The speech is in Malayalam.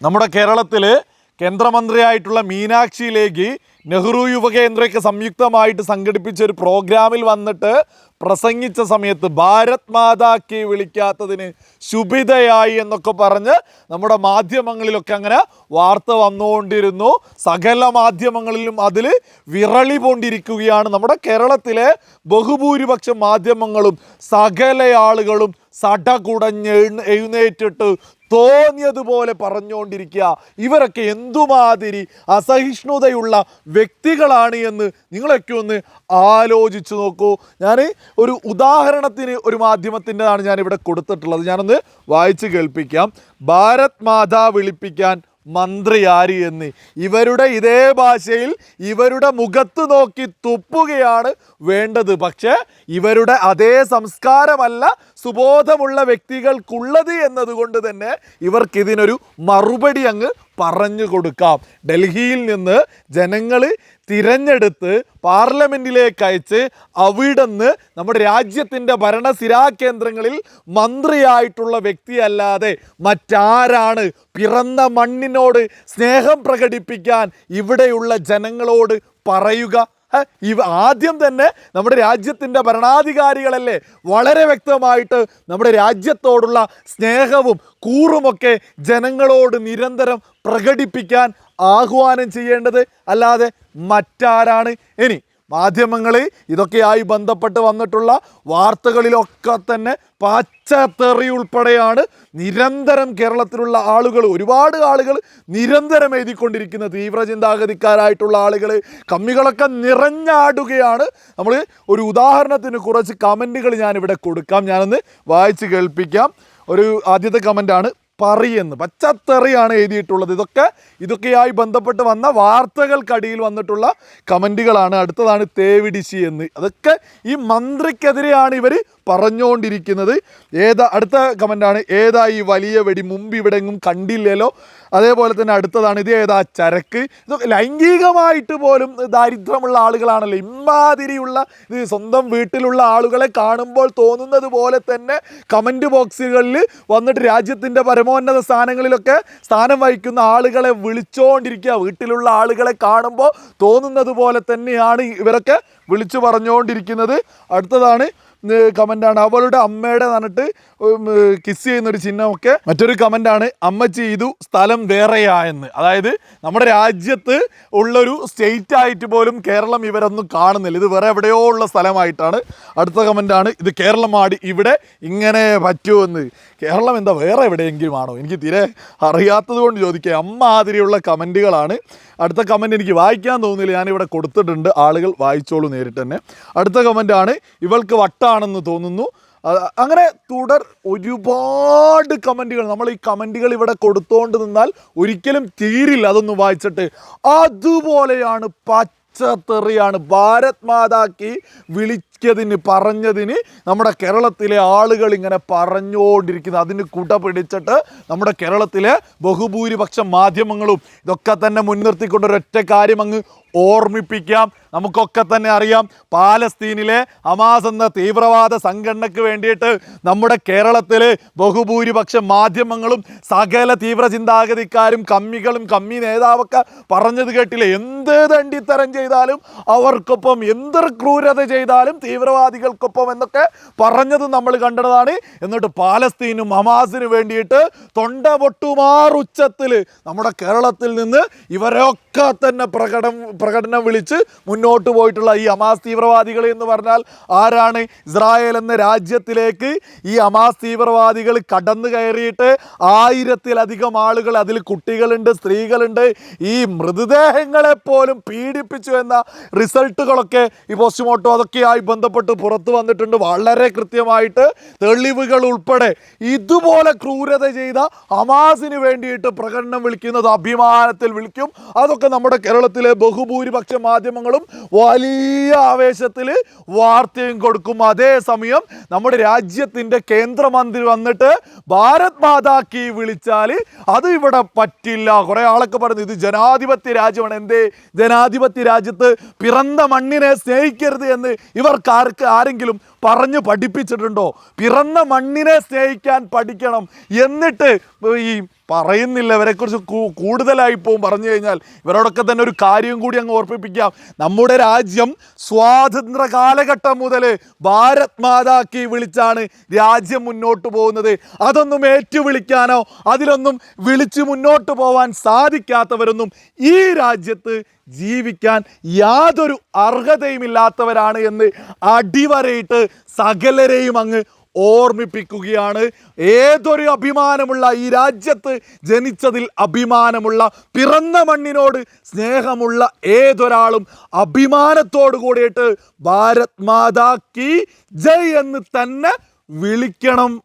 നമ്മുടെ കേരളത്തിൽ കേന്ദ്രമന്ത്രിയായിട്ടുള്ള മീനാക്ഷി ലേഖി നെഹ്റു യുവകേന്ദ്രയ്ക്ക് സംയുക്തമായിട്ട് സംഘടിപ്പിച്ച ഒരു പ്രോഗ്രാമിൽ വന്നിട്ട് പ്രസംഗിച്ച സമയത്ത് ഭാരത് മാതാക്കി വിളിക്കാത്തതിന് ശുഭിതയായി എന്നൊക്കെ പറഞ്ഞ് നമ്മുടെ മാധ്യമങ്ങളിലൊക്കെ അങ്ങനെ വാർത്ത വന്നുകൊണ്ടിരുന്നു. സകല മാധ്യമങ്ങളിലും അതിൽ വിറളി കൊണ്ടിരിക്കുകയാണ് നമ്മുടെ കേരളത്തിലെ ബഹുഭൂരിപക്ഷം മാധ്യമങ്ങളും സകല ആളുകളും സടകുടഞ്ഞ് കുടഞ്ഞ് എഴുന്നേറ്റിട്ട് തോന്നിയതുപോലെ പറഞ്ഞുകൊണ്ടിരിക്കുക. ഇവരൊക്കെ എന്തുമാതിരി അസഹിഷ്ണുതയുള്ള വ്യക്തികളാണ് എന്ന് നിങ്ങളൊക്കെ ഒന്ന് ആലോചിച്ച് നോക്കൂ. ഞാൻ ഒരു ഉദാഹരണത്തിന് ഒരു മാധ്യമത്തിന്റെതാണ് ഞാനിവിടെ കൊടുത്തിട്ടുള്ളത്. ഞാനൊന്ന് വായിച്ച് കേൾപ്പിക്കാം. ഭാരത് മാതാ വിളിപ്പിക്കാൻ മന്ത്രി ആര് എന്ന്. ഇവരുടെ ഇതേ ഭാഷയിൽ ഇവരുടെ മുഖത്ത് നോക്കി തുപ്പുകയാണ് വേണ്ടത്. പക്ഷേ ഇവരുടെ അതേ സംസ്കാരമല്ല സുബോധമുള്ള വ്യക്തികൾക്കുള്ളത് എന്നതുകൊണ്ട് തന്നെ ഇവർക്കിതിനൊരു മറുപടി അങ്ങ് പറഞ്ഞു കൊടുക്കാം. ഡൽഹിയിൽ നിന്ന് ജനങ്ങൾ തിരഞ്ഞെടുത്ത് പാർലമെന്റിലേക്ക് അയച്ച് അവിടുന്ന് നമ്മുടെ രാജ്യത്തിന്റെ ഭരണസിരാ കേന്ദ്രങ്ങളിൽ മന്ത്രിയായിട്ടുള്ള വ്യക്തിയല്ലാതെ മറ്റാരാണ്? പിറന്ന മണ്ണിനോട് സ്നേഹം പ്രകടിപ്പിക്കാൻ ഇവിടെയുള്ള ജനങ്ങളോട് പറയുക. ഇവ ആദ്യം തന്നെ നമ്മുടെ രാജ്യത്തിന്റെ ഭരണാധികാരികളല്ലേ വളരെ വ്യക്തമായിട്ട് നമ്മുടെ രാജ്യത്തോടുള്ള സ്നേഹവും കൂറുമൊക്കെ ജനങ്ങളോട് നിരന്തരം പ്രകടിപ്പിക്കാൻ ആഹ്വാനം ചെയ്യേണ്ടത് അല്ലാതെ മറ്റാരാണ്? ഇനി മാധ്യമങ്ങൾ ഇതൊക്കെയായി ബന്ധപ്പെട്ട് വന്നിട്ടുള്ള വാർത്തകളിലൊക്കെ തന്നെ പച്ചത്തെറി ഉൾപ്പെടെയാണ് നിരന്തരം കേരളത്തിലുള്ള ആളുകൾ ഒരുപാട് ആളുകൾ നിരന്തരം എഴുതിക്കൊണ്ടിരിക്കുന്ന തീവ്ര ചിന്താഗതിക്കാരായിട്ടുള്ള ആളുകൾ കമ്മികളൊക്കെ നിറഞ്ഞാടുകയാണ്. നമ്മൾ ഒരു ഉദാഹരണത്തിന് കുറച്ച് കമന്റുകൾ ഞാനിവിടെ കൊടുക്കാം. ഞാനൊന്ന് വായിച്ച് കേൾപ്പിക്കാം. ഒരു ആദ്യത്തെ കമന്റാണ് പറയുന്നു പച്ചത്തെറിയാണ് എഴുതിയിട്ടുള്ളത്. ഇതൊക്കെ ഇതൊക്കെയായി ബന്ധപ്പെട്ട് വന്ന വാർത്തകൾക്കടിയിൽ വന്നിട്ടുള്ള കമന്റുകളാണ്. അടുത്തതാണ് തേവിടിശി എന്ന്. അതൊക്കെ ഈ മന്ത്രിക്കെതിരെയാണ് ഇവർ പറഞ്ഞുകൊണ്ടിരിക്കുന്നത് ഏതാ അടുത്ത കമന്റാണ് ഏതാ ഈ വലിയ വെടി മുമ്പ് ഇവിടെ എങ്ങും കണ്ടില്ലല്ലോ. അതേപോലെ തന്നെ അടുത്തതാണ് ഇത് ഏതാ ചരക്ക്? ഇതൊക്കെ ലൈംഗികമായിട്ട് പോലും ദാരിദ്ര്യമുള്ള ആളുകളാണല്ലോ. ഇമ്മാതിരിയുള്ള ഇത് സ്വന്തം വീട്ടിലുള്ള ആളുകളെ കാണുമ്പോൾ തോന്നുന്നത് പോലെ തന്നെ കമന്റ് ബോക്സുകളിൽ വന്നിട്ട് രാജ്യത്തിന്റെ പരമോന്നത സ്ഥാനങ്ങളിലൊക്കെ സ്ഥാനം വഹിക്കുന്ന ആളുകളെ വിളിച്ചുകൊണ്ടിരിക്കുക വീട്ടിലുള്ള ആളുകളെ കാണുമ്പോൾ തോന്നുന്നത് പോലെ തന്നെയാണ് ഇവരൊക്കെ വിളിച്ചു പറഞ്ഞുകൊണ്ടിരിക്കുന്നത് അടുത്തതാണ് കമന്റാണ് അവളുടെ അമ്മയുടെ എന്നിട്ട് കിസ് ചെയ്യുന്നൊരു ചിഹ്നമൊക്കെ മറ്റൊരു കമന്റാണ് അമ്മ ചെയ്തു സ്ഥലം വേറെയായെന്ന്. അതായത് നമ്മുടെ രാജ്യത്ത് ഉള്ളൊരു സ്റ്റേറ്റ് ആയിട്ട് പോലും കേരളം ഇവരൊന്നും കാണുന്നില്ല. ഇത് വേറെ എവിടെയോ ഉള്ള സ്ഥലമായിട്ടാണ് അടുത്ത കമന്റാണ് ഇത് കേരളമാടി ഇവിടെ ഇങ്ങനെ പറ്റുമെന്ന്. കേരളം എന്താ വേറെ എവിടെയെങ്കിലും ആണോ എനിക്ക് തീരെ അറിയാത്തത് കൊണ്ട് ചോദിക്കുക അമ്മാതിരിയുള്ള കമന്റുകളാണ് അടുത്ത കമന്റ് എനിക്ക് വായിക്കാൻ തോന്നുന്നില്ല ഞാനിവിടെ കൊടുത്തിട്ടുണ്ട്. ആളുകൾ വായിച്ചോളൂ നേരിട്ട് തന്നെ. അടുത്ത കമന്റാണ് ഇവൾക്ക് വട്ടാണെന്ന് തോന്നുന്നു. അങ്ങനെ തുടർ ഒരുപാട് കമന്റുകൾ. നമ്മൾ ഈ കമന്റുകൾ ഇവിടെ കൊടുത്തുകൊണ്ട് നിന്നാൽ ഒരിക്കലും തീരില്ല. അതൊന്ന് വായിച്ചിട്ട്. അതുപോലെയാണ് പച്ചത്തെറിയാണ് ഭാരത് മാതാക്കി വിളിച്ചതിന് പറഞ്ഞതിന് നമ്മുടെ കേരളത്തിലെ ആളുകൾ ഇങ്ങനെ പറഞ്ഞുകൊണ്ടിരിക്കുന്നത് അതിന് കുട പിടിച്ചിട്ട് നമ്മുടെ കേരളത്തിലെ ബഹുഭൂരിപക്ഷം മാധ്യമങ്ങളും ഇതൊക്കെ തന്നെ മുൻനിർത്തിക്കൊണ്ട് ഒരൊറ്റ കാര്യം അങ്ങ് ഓർമ്മിപ്പിക്കാം. നമുക്കൊക്കെ തന്നെ അറിയാം പാലസ്തീനിലെ ഹമാസ് എന്ന തീവ്രവാദ സംഘടനയ്ക്ക് വേണ്ടിയിട്ട് നമ്മുടെ കേരളത്തിലെ ബഹുഭൂരിപക്ഷ മാധ്യമങ്ങളും സകല തീവ്ര ചിന്താഗതിക്കാരും കമ്മികളും കമ്മി നേതാവൊക്കെ പറഞ്ഞത് കേട്ടില്ലേ? എന്ത് തണ്ടിത്തരം ചെയ്താലും അവർക്കൊപ്പം എന്ത് ക്രൂരത ചെയ്താലും തീവ്രവാദികൾക്കൊപ്പം എന്നൊക്കെ പറഞ്ഞത് നമ്മൾ കണ്ടതാണ്. എന്നിട്ട് പാലസ്തീനും ഹമാസിനും വേണ്ടിയിട്ട് തൊണ്ട പൊട്ടുമാറുച്ചത്തിൽ നമ്മുടെ കേരളത്തിൽ നിന്ന് ഇവരൊക്കെ തന്നെ പ്രകടനം പ്രകടനം വിളിച്ച് മുന്നോട്ട് പോയിട്ടുള്ള ഈ അമാസ് തീവ്രവാദികൾ എന്ന് പറഞ്ഞാൽ ആരാണ്? ഇസ്രായേൽ എന്ന രാജ്യത്തിലേക്ക് ഈ അമാസ് തീവ്രവാദികൾ കടന്നു കയറിയിട്ട് ആയിരത്തിലധികം ആളുകൾ അതിൽ കുട്ടികളുണ്ട് സ്ത്രീകളുണ്ട്. ഈ മൃതദേഹങ്ങളെ പോലും പീഡിപ്പിച്ചു എന്ന റിസൾട്ടുകളൊക്കെ ഈ പോസ്റ്റ്മോർട്ടം അതൊക്കെയായി ബന്ധപ്പെട്ട് പുറത്തു വന്നിട്ടുണ്ട്. വളരെ കൃത്യമായിട്ട് തെളിവുകൾ ഉൾപ്പെടെ ഇതുപോലെ ക്രൂരത ചെയ്ത ഹമാസിന് വേണ്ടിയിട്ട് പ്രകടനം വിളിക്കുന്നത് അഭിമാനത്തിൽ വിളിക്കും. അതൊക്കെ നമ്മുടെ കേരളത്തിലെ ബഹുഭൂരിപക്ഷ മാധ്യമങ്ങളും വലിയ ആവേശത്തിൽ വാർത്തയും കൊടുക്കും. അതേസമയം നമ്മുടെ രാജ്യത്തിന്റെ കേന്ദ്രമന്ത്രി വന്നിട്ട് ഭാരത് മാതാക്കി വിളിച്ചാൽ അത് ഇവിടെ പറ്റില്ല. കുറേ ആളൊക്കെ പറഞ്ഞു ഇത് ജനാധിപത്യ രാജ്യമാണ്. എന്തേ? ജനാധിപത്യ രാജ്യത്ത് പിറന്ന മണ്ണിനെ സ്നേഹിക്കരുത് എന്ന് ഇവർക്ക് ആർക്ക് ആരെങ്കിലും പറഞ്ഞു പഠിപ്പിച്ചിട്ടുണ്ടോ? പിറന്ന മണ്ണിനെ സ്നേഹിക്കാൻ പഠിക്കണം. എന്നിട്ട് ഈ പറയുന്നില്ല. ഇവരെക്കുറിച്ച് കൂടുതലായി പോകും പറഞ്ഞു കഴിഞ്ഞാൽ ഇവരോടൊക്കെ തന്നെ ഒരു കാര്യം കൂടി അങ്ങ് ഓർപ്പിപ്പിക്കാം. നമ്മുടെ രാജ്യം സ്വാതന്ത്ര്യ കാലഘട്ടം മുതൽ ഭാരത് മാതാക്കി വിളിച്ചാണ് രാജ്യം മുന്നോട്ട് പോകുന്നത്. അതൊന്നും ഏറ്റുവിളിക്കാനോ അതിലൊന്നും വിളിച്ച് മുന്നോട്ട് പോവാൻ സാധിക്കാത്തവരൊന്നും ഈ രാജ്യത്ത് ജീവിക്കാൻ യാതൊരു അർഹതയുമില്ലാത്തവരാണ് എന്ന് അടിവരയിട്ട് സകലരെയും അങ്ങ് ഓർമ്മിപ്പിക്കുകയാണ്. ഏതൊരു അഭിമാനമുള്ള ഈ രാജ്യത്ത് ജനിച്ചതിൽ അഭിമാനമുള്ള പിറന്ന മണ്ണിനോട് സ്നേഹമുള്ള ഏതൊരാളും അഭിമാനത്തോടു കൂടിയിട്ട് ഭാരത് മാതാ കി ജയ് എന്ന് തന്നെ വിളിക്കണം.